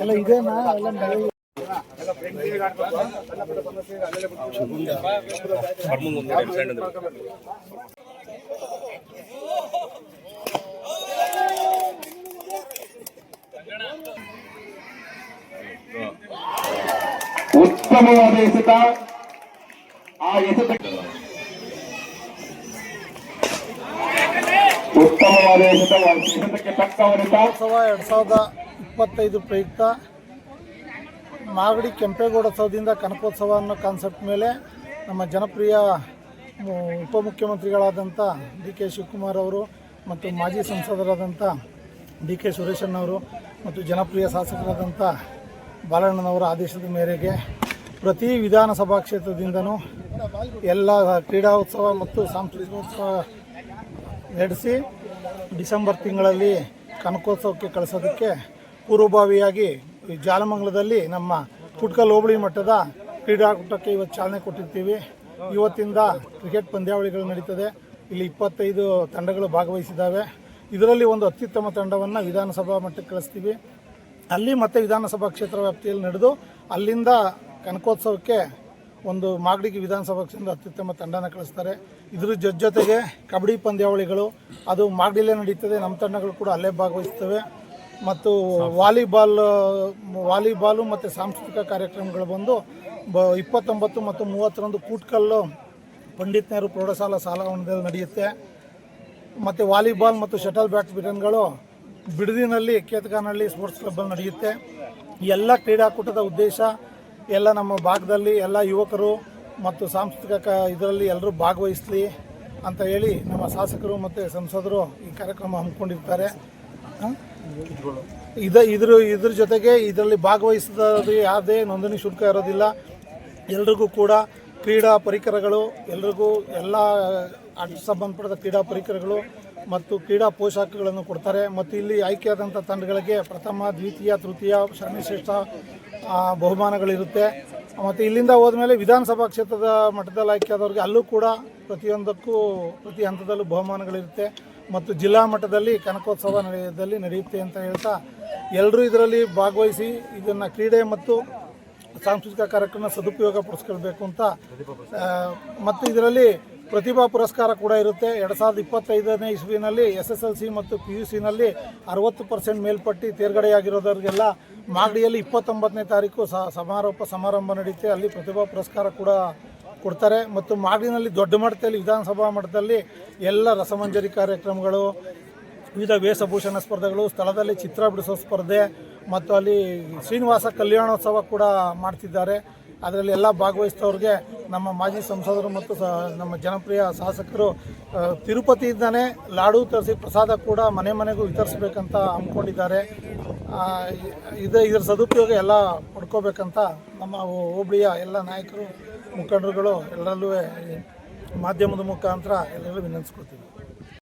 ಎಲ್ಲ ಇದೇನಾ ಎಲ್ಲ ಮಳೆ ಉತ್ತಮವಾದ ಎಸೆತ ಆ ಎಸೆತ ಎರಡು ಸಾವಿರದ ಇಪ್ಪತ್ತೈದು ಪ್ರಯುಕ್ತ ಮಾಗಡಿ ಕೆಂಪೇಗೌಡೋತ್ಸವದಿಂದ ಕನಕೋತ್ಸವ ಅನ್ನೋ ಕಾನ್ಸೆಪ್ಟ್ ಮೇಲೆ ನಮ್ಮ ಜನಪ್ರಿಯ ಉಪಮುಖ್ಯಮಂತ್ರಿಗಳಾದಂಥ ಡಿ ಕೆ ಶಿವಕುಮಾರ್ ಅವರು ಮತ್ತು ಮಾಜಿ ಸಂಸದರಾದಂಥ ಡಿ ಕೆ ಸುರೇಶಣ್ಣವರು ಮತ್ತು ಜನಪ್ರಿಯ ಶಾಸಕರಾದಂಥ ಬಾಲಣ್ಣನವರ ಆದೇಶದ ಮೇರೆಗೆ ಪ್ರತಿ ವಿಧಾನಸಭಾ ಕ್ಷೇತ್ರದಿಂದನೂ ಎಲ್ಲ ಕ್ರೀಡಾ ಉತ್ಸವ ಮತ್ತು ಸಾಂಸ್ಕೃತಿಕ ಉತ್ಸವ ನಡೆಸಿ ಡಿಸೆಂಬರ್ ತಿಂಗಳಲ್ಲಿ ಕನಕೋತ್ಸವಕ್ಕೆ ಕಳಿಸೋದಕ್ಕೆ ಪೂರ್ವಭಾವಿಯಾಗಿ ಜಾಲಮಂಗಲದಲ್ಲಿ ನಮ್ಮ ಕುಟ್ಕಲ್ ಹೋಬಳಿ ಮಟ್ಟದ ಕ್ರೀಡಾಕೂಟಕ್ಕೆ ಇವತ್ತು ಚಾಲನೆ ಕೊಟ್ಟಿರ್ತೀವಿ. ಇವತ್ತಿಂದ ಕ್ರಿಕೆಟ್ ಪಂದ್ಯಾವಳಿಗಳು ನಡೀತದೆ. ಇಲ್ಲಿ ಇಪ್ಪತ್ತೈದು ತಂಡಗಳು ಭಾಗವಹಿಸಿದ್ದಾವೆ. ಇದರಲ್ಲಿ ಒಂದು ಅತ್ಯುತ್ತಮ ತಂಡವನ್ನು ವಿಧಾನಸಭಾ ಮಟ್ಟಕ್ಕೆ ಕಳಿಸ್ತೀವಿ. ಅಲ್ಲಿ ಮತ್ತೆ ವಿಧಾನಸಭಾ ಕ್ಷೇತ್ರ ವ್ಯಾಪ್ತಿಯಲ್ಲಿ ನಡೆದು ಅಲ್ಲಿಂದ ಕನಕೋತ್ಸವಕ್ಕೆ ಒಂದು ಮಾಗಡಿಗೆ ವಿಧಾನಸಭಾ ಕ್ಷೇತ್ರದ ಅತ್ಯುತ್ತಮ ತಂಡನ ಕಳಿಸ್ತಾರೆ. ಇದ್ರ ಜೊತೆ ಜೊತೆಗೆ ಕಬಡ್ಡಿ ಪಂದ್ಯಾವಳಿಗಳು, ಅದು ಮಾಗಡಿಲೇ ನಡೀತದೆ ನಮ್ಮ ತಂಡಗಳು ಕೂಡ ಅಲ್ಲೇ ಭಾಗವಹಿಸ್ತವೆ. ಮತ್ತು ವಾಲಿಬಾಲ್, ವಾಲಿಬಾಲು ಮತ್ತು ಸಾಂಸ್ಕೃತಿಕ ಕಾರ್ಯಕ್ರಮಗಳು ಬಂದು ಬ ಇಪ್ಪತ್ತೊಂಬತ್ತು ಮತ್ತು ಮೂವತ್ತರಂದು ಕೂಟ್ಕಲ್ಲು ಪಂಡಿತ್ ನೆಹರು ಪ್ರೌಢಶಾಲಾ ಶಾಲಾವರಣದಲ್ಲಿ ನಡೆಯುತ್ತೆ. ಮತ್ತು ವಾಲಿಬಾಲ್ ಮತ್ತು ಶಟಲ್ ಬ್ಯಾಟ್ಮಿಟನ್ಗಳು ಬಿಡದಿನಲ್ಲಿ ಕೇತಗಾನಲ್ಲಿ ಸ್ಪೋರ್ಟ್ಸ್ ಕ್ಲಬ್ಬಲ್ಲಿ ನಡೆಯುತ್ತೆ. ಎಲ್ಲ ಕ್ರೀಡಾಕೂಟದ ಉದ್ದೇಶ ಎಲ್ಲ ನಮ್ಮ ಭಾಗದಲ್ಲಿ ಎಲ್ಲ ಯುವಕರು ಮತ್ತು ಸಾಂಸ್ಕೃತಿಕ ಇದರಲ್ಲಿ ಎಲ್ಲರೂ ಭಾಗವಹಿಸಲಿ ಅಂತ ಹೇಳಿ ನಮ್ಮ ಶಾಸಕರು ಮತ್ತು ಸಂಸದರು ಈ ಕಾರ್ಯಕ್ರಮ ಹಮ್ಮಿಕೊಂಡಿರ್ತಾರೆ? ಇದ ಇದ್ರ ಇದ್ರ ಜೊತೆಗೆ ಇದರಲ್ಲಿ ಭಾಗವಹಿಸಿದವರಿಗೆ ಯಾವುದೇ ನೋಂದಣಿ ಶುಲ್ಕ ಇರೋದಿಲ್ಲ ಎಲ್ರಿಗೂ ಕೂಡ ಕ್ರೀಡಾ ಪರಿಕರಗಳು, ಎಲ್ರಿಗೂ ಎಲ್ಲ ಸಂಬಂಧಪಟ್ಟ ಕ್ರೀಡಾ ಪರಿಕರಗಳು ಮತ್ತು ಕ್ರೀಡಾ ಪೋಷಾಕಗಳನ್ನು ಕೊಡ್ತಾರೆ. ಮತ್ತು ಇಲ್ಲಿ ಆಯ್ಕೆಯಾದಂಥ ತಂಡಗಳಿಗೆ ಪ್ರಥಮ ದ್ವಿತೀಯ ತೃತೀಯ ಶ್ರೇಷ್ಠ ಆ, ಬಹುಮಾನಗಳಿರುತ್ತೆ. ಮತ್ತು ಇಲ್ಲಿಂದ ಹೋದ್ಮೇಲೆ ವಿಧಾನಸಭಾ ಕ್ಷೇತ್ರದ ಮಟ್ಟದಲ್ಲಿ ಆಯ್ಕೆಯಾದವ್ರಿಗೆ ಅಲ್ಲೂ ಕೂಡ ಪ್ರತಿಯೊಂದಕ್ಕೂ ಪ್ರತಿ ಹಂತದಲ್ಲೂ ಬಹುಮಾನಗಳಿರುತ್ತೆ. ಮತ್ತು ಜಿಲ್ಲಾ ಮಟ್ಟದಲ್ಲಿ ಕನಕೋತ್ಸವ ನಡೆಯದಲ್ಲಿ ನಡೆಯುತ್ತೆ ಅಂತ ಹೇಳ್ತಾ ಎಲ್ಲರೂ ಇದರಲ್ಲಿ ಭಾಗವಹಿಸಿ ಇದನ್ನು ಕ್ರೀಡೆ ಮತ್ತು ಸಾಂಸ್ಕೃತಿಕ ಕಾರ್ಯಕ್ರಮ ಸದುಪಯೋಗ ಪಡಿಸ್ಕೊಳ್ಬೇಕು ಅಂತ ಮತ್ತು ಇದರಲ್ಲಿ ಪ್ರತಿಭಾ ಪುರಸ್ಕಾರ ಕೂಡ ಇರುತ್ತೆ. ಎರಡು ಸಾವಿರದ ಇಪ್ಪತ್ತೈದನೇ ಇಸ್ವಿನಲ್ಲಿ ಎಸ್ ಎಸ್ ಎಲ್ ಸಿ ಮತ್ತು ಪಿ ಯು ಸಿನಲ್ಲಿ ಅರವತ್ತು ಪರ್ಸೆಂಟ್ ಮೇಲ್ಪಟ್ಟು ತೇರ್ಗಡೆಯಾಗಿರೋದವ್ರಿಗೆಲ್ಲ ಮಾಗಡಿಯಲ್ಲಿ ಇಪ್ಪತ್ತೊಂಬತ್ತನೇ ತಾರೀಕು ಸಮಾರೋಪ ಸಮಾರಂಭ ನಡೆಯುತ್ತೆ ಅಲ್ಲಿ ಪ್ರತಿಭಾ ಪುರಸ್ಕಾರ ಕೂಡ ಕೊಡ್ತಾರೆ. ಮತ್ತು ಮಾಗಡಿನಲ್ಲಿ ದೊಡ್ಡ ಮಟ್ಟದಲ್ಲಿ ವಿಧಾನಸಭಾ ಮಟ್ಟದಲ್ಲಿ ಎಲ್ಲ ರಸಮಂಜರಿ ಕಾರ್ಯಕ್ರಮಗಳು, ವಿವಿಧ ವೇಷಭೂಷಣ ಸ್ಪರ್ಧೆಗಳು, ಸ್ಥಳದಲ್ಲಿ ಚಿತ್ರ ಬಿಡಿಸೋ ಸ್ಪರ್ಧೆ ಮತ್ತು ಅಲ್ಲಿ ಶ್ರೀನಿವಾಸ ಕಲ್ಯಾಣೋತ್ಸವ ಕೂಡ ಮಾಡ್ತಿದ್ದಾರೆ. ಅದರಲ್ಲಿ ಎಲ್ಲ ಭಾಗವಹಿಸಿದವ್ರಿಗೆ ನಮ್ಮ ಮಾಜಿ ಸಂಸದರು ಮತ್ತು ನಮ್ಮ ಜನಪ್ರಿಯ ಶಾಸಕರು ತಿರುಪತಿಯಿಂದನೇ ಲಾಡು ತರಿಸಿ ಪ್ರಸಾದ ಕೂಡ ಮನೆ ಮನೆಗೂ ವಿತರಿಸ್ಬೇಕಂತ ಅಂದ್ಕೊಂಡಿದ್ದಾರೆ. ಇದು, ಇದರ ಸದುಪಯೋಗ ಎಲ್ಲ ಪಡ್ಕೋಬೇಕಂತ ನಮ್ಮ ಹೋಬಳಿಯ ಎಲ್ಲ ನಾಯಕರು, ಮುಖಂಡರುಗಳು ಎಲ್ಲರಲ್ಲೂ ಮಾಧ್ಯಮದ ಮುಖಾಂತರ ಎಲ್ಲರೂ ವಿನಂತಿಸ್ಕೊತೀವಿ